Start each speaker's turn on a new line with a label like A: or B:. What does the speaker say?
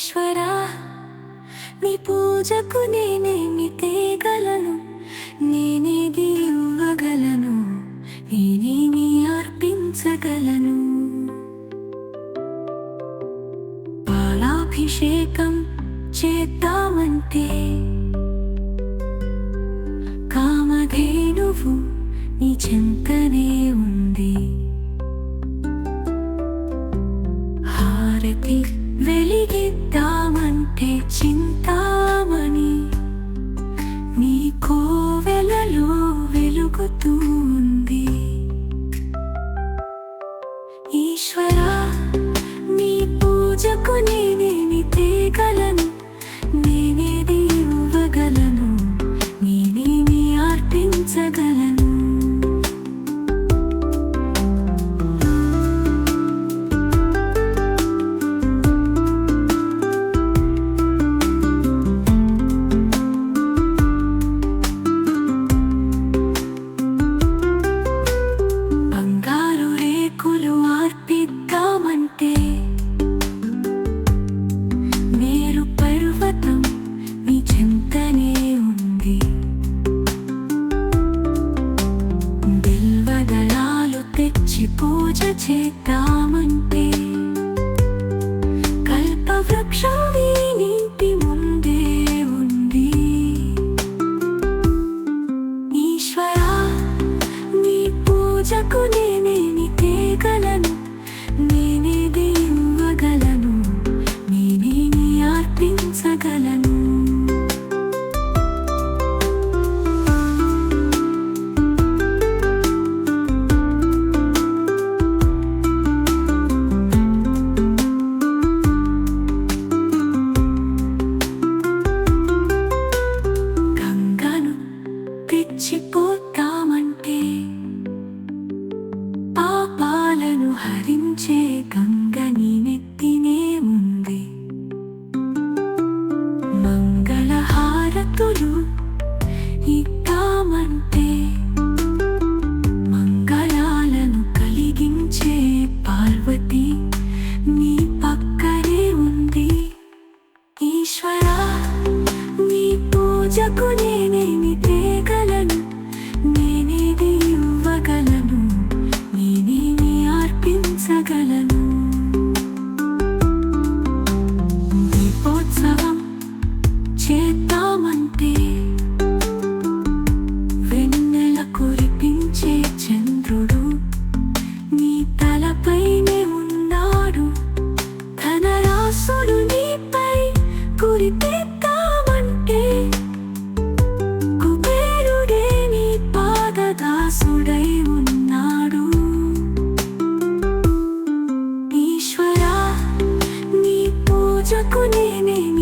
A: ఈశ్వరా నీ పూజకు నేనేమి తేగలను నేనేది ఇవ్వగలను నేనేమి అర్పించగలను. పాలాభిషేకం చేద్దామంటే కామధేనువు నీ చెంతనే ఉంది. హారతి వెలిగిద్దామంటే చింతామణి. నీ కోవెలలో వెలుగుతూ ఉంది ఈశ్వరా నీ పూజకు నీ తెచ్చి పూజ చేద్దామంటే కల్పవృక్షం నీటి ముందే ఉంది. ఈశ్వరా నీ పూజకు ఈశ్వరా నీ పూజకు నేనేమి తేగలను నేనేది ఇవ్వగలను నేనేమి అర్పించగలను. దీపోత్సవం చేద్దామంటే వెన్నెల కురిపించే చంద్రుడు నీ తలపైనే ఉన్నాడు ధనరాసుడు కోరితే కుబేరుడే నీ పాదదాసుడై ఉన్నాడు. ఈశ్వరా నీ పూజకు నేనేమి